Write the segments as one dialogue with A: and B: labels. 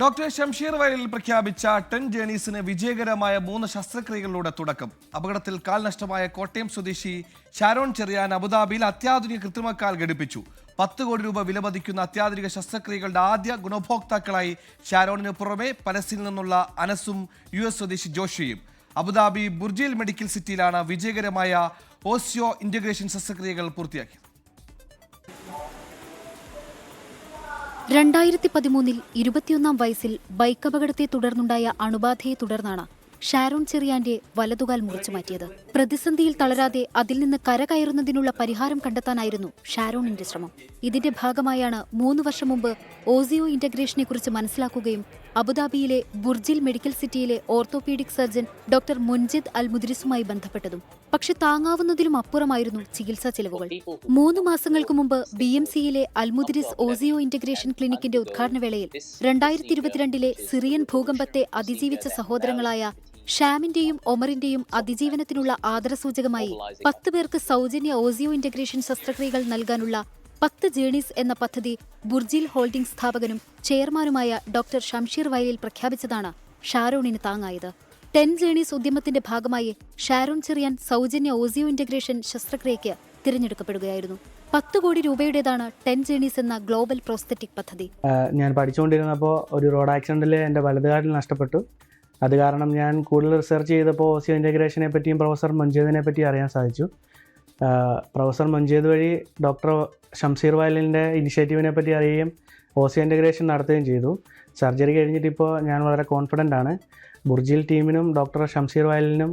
A: Doctor Shamsheer വയലിൽ പ്രഖ്യാപിച്ച ten ജേണീസിന് വിജയകരമായ മൂന്ന് ശസ്ത്രക്രിയകളിലൂടെ തുടക്കം. അപകടത്തിൽ കാൽ നഷ്ടമായ കോട്ടയം സ്വദേശി ഷാരോൺ ചെറിയാൻ അബുദാബിയിൽ അത്യാധുനിക കൃത്രിമക്കാൽ ഘടിപ്പിച്ചു. പത്ത് കോടി രൂപ വിലമതിക്കുന്ന അത്യാധുനിക ശസ്ത്രക്രിയകളുടെ ആദ്യ ഗുണഭോക്താക്കളായി ഷാരോണിന് പുറമെ പലസ്തീനിൽ നിന്നുള്ള അനസും യു എസ് സ്വദേശി ജോഷിയും. അബുദാബി ബുർജിൽ മെഡിക്കൽ സിറ്റിയിലാണ് വിജയകരമായ ഓസിയോ ഇന്റഗ്രേഷൻ ശസ്ത്രക്രിയകൾ പൂർത്തിയാക്കിയത്.
B: രണ്ടായിരത്തി പതിമൂന്നിൽ ഇരുപത്തിയൊന്നാം വയസ്സിൽ ബൈക്ക് അപകടത്തെ തുടർന്നുണ്ടായ അണുബാധയെ തുടർന്നാണ് ഷാരോൺ ചെറിയാന്റെ വലതുകാൽ മുറിച്ചു മാറ്റിയത്. പ്രതിസന്ധിയിൽ തളരാതെ അതിൽ നിന്ന് കരകയറുന്നതിനുള്ള പരിഹാരം കണ്ടെത്താനായിരുന്നു ഷാരോണിന്റെ ശ്രമം. ഇതിന്റെ ഭാഗമായാണ് മൂന്ന് വർഷം മുമ്പ് ഓസിയോ ഇന്റഗ്രേഷനെ കുറിച്ച് മനസ്സിലാക്കുകയും അബുദാബിയിലെ ബുർജിൽ മെഡിക്കൽ സിറ്റിയിലെ orthopaedic surgeon doctor Munjid al മുദ്രിസുമായി ബന്ധപ്പെട്ടതും പക്ഷെ താങ്ങാവുന്നതിലും അപ്പുറമായിരുന്നു ചികിത്സാ ചെലവുകൾ. മൂന്ന് മാസങ്ങൾക്ക് മുമ്പ് ബി എം സിയിലെ അൽമുദ്രിസ് ഓസിയോ ഇന്റഗ്രേഷൻ ക്ലിനിക്കിന്റെ ഉദ്ഘാടന വേളയിൽ രണ്ടായിരത്തി ഇരുപത്തിരണ്ടിലെ സിറിയൻ ഭൂകമ്പത്തെ അതിജീവിച്ച സഹോദരങ്ങളായ ഷാമിന്റെയും ഒമറിന്റെയും അതിജീവനത്തിനുള്ള ആദരസൂചകമായി പത്ത് പേർക്ക് സൗജന്യ ഓസിയോ ഇന്റഗ്രേഷൻ ശസ്ത്രക്രിയകൾ നൽകാനുള്ള പത്ത് ജേണീസ് എന്ന പദ്ധതി ബുർജിൽ ഹോൾഡിംഗ് സ്ഥാപകനും ചെയർമാനുമായ ഡോക്ടർ ഷംഷീർ വയലിൽ പ്രഖ്യാപിച്ചതാണ് ഷാരോണിന് താങ്ങായത്. ടെൻ ജേണീസ് ഉദ്യമത്തിന്റെ ഭാഗമായി ഷാരോൺ ചെറിയാൻ സൗജന്യ ഓസിയോ ഇന്റഗ്രേഷൻ ശസ്ത്രക്രിയയ്ക്ക് തിരഞ്ഞെടുക്കപ്പെടുകയായിരുന്നു. പത്ത് കോടി രൂപയുടേതാണ് ടെൻ ജേണീസ് എന്ന ഗ്ലോബൽ പ്രോസ്തറ്റിക് പദ്ധതി.
C: ഞാൻ പഠിച്ചുകൊണ്ടിരുന്നപ്പോൾ ഒരു റോഡ് ആക്സിഡന്റിൽ എന്റെ വലതുകാലിൽ നഷ്ടപ്പെട്ടു. അത് കാരണം ഞാൻ കൂടുതൽ റിസർച്ച് ചെയ്തപ്പോൾ ഓസിയോ ഇന്റഗ്രേഷനെ പറ്റിയും പ്രൊഫസർ മഞ്ജീദിനെ പറ്റി അറിയാൻ സാധിച്ചു. പ്രൊഫസർ മഞ്ചേത് വഴി ഡോക്ടർ ഷംസീർ വയലിന്റെ ഇനിഷ്യേറ്റീവിനെ പറ്റി അറിയുകയും ഓസി ഇന്റഗ്രേഷൻ നടത്തുകയും ചെയ്തു. സർജറി കഴിഞ്ഞിട്ട് ഇപ്പോൾ ഞാൻ വളരെ കോൺഫിഡന്റ് ആണ്. ബുർജിൽ ടീമിനും ഡോക്ടർ ഷംസീർ വയലിനും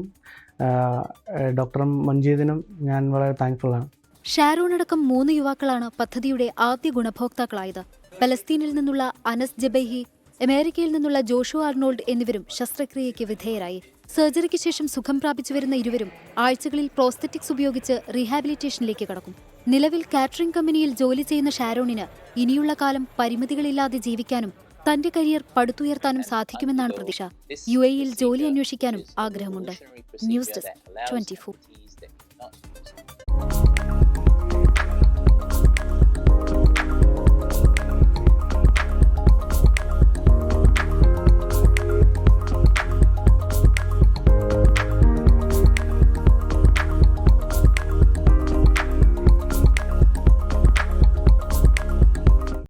C: ഡോക്ടർ മഞ്ജീദിനും ഞാൻ വളരെ താങ്ക്ഫുൾ ആണ്.
B: ഷാരോൺ അടക്കം മൂന്ന് യുവാക്കളാണ് പദ്ധതിയുടെ ആദ്യ ഗുണഭോക്താക്കളായത്. പലസ്തീനിൽ നിന്നുള്ള അനസ് ജബൈഹി അമേരിക്കയിൽ നിന്നുള്ള ജോഷു ആർണോൾഡ് എന്നിവരും ശസ്ത്രക്രിയയ്ക്ക് വിധേയരായി. സർജറിക്ക് ശേഷം സുഖം പ്രാപിച്ചു വരുന്ന ഇരുവരും ആഴ്ചകളിൽ പ്രോസ്തറ്റിക്സ് ഉപയോഗിച്ച് റീഹാബിലിറ്റേഷനിലേക്ക് കടക്കും. നിലവിൽ കാറ്ററിംഗ് കമ്പനിയിൽ ജോലി ചെയ്യുന്ന ഷാരോണിന് ഇനിയുള്ള കാലം പരിമിതികളില്ലാതെ ജീവിക്കാനും തന്റെ കരിയർ പടുത്തുയർത്താനും സാധിക്കുമെന്നാണ് പ്രതീക്ഷ. യു എയിൽ ജോലി അന്വേഷിക്കാനും ആഗ്രഹമുണ്ട്. News desk twenty